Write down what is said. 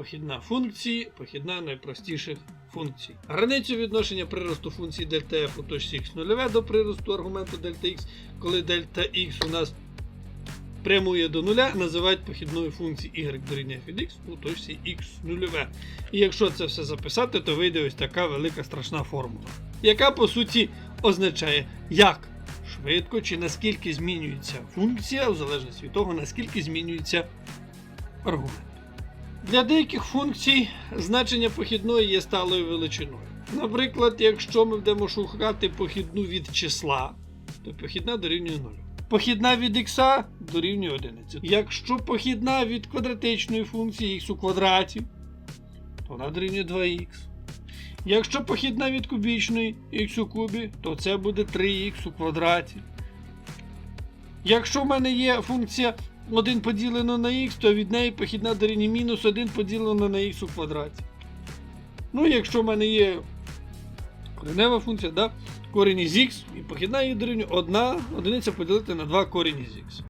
похідна функції, похідна найпростіших функцій. Границю відношення приросту функції дельта f у точці x нульове до приросту аргументу дельта x, коли дельта x у нас прямує до нуля, називають похідною функцією y дорівнює від x у точці x нульове. І якщо це все записати, то вийде ось така велика страшна формула, яка по суті означає, як швидко чи наскільки змінюється функція, в залежності від того, наскільки змінюється аргумент. Для деяких функцій значення похідної є сталою величиною. Наприклад, якщо ми будемо шукати похідну від числа, то похідна дорівнює 0. Похідна від х дорівнює 11. Якщо похідна від квадратичної функції х у квадраті, то вона дорівнює 2х. Якщо похідна від кубічної х у кубі, то це буде 3х у квадраті. Якщо в мене є функція 1 поділено на х, то від неї похідна дорівнює мінус 1 поділено на х у квадраті. Ну, якщо в мене є коренева функція, да? корінь із х, і похідна її дорівнює 1 одиниця поділити на 2 корінь із х.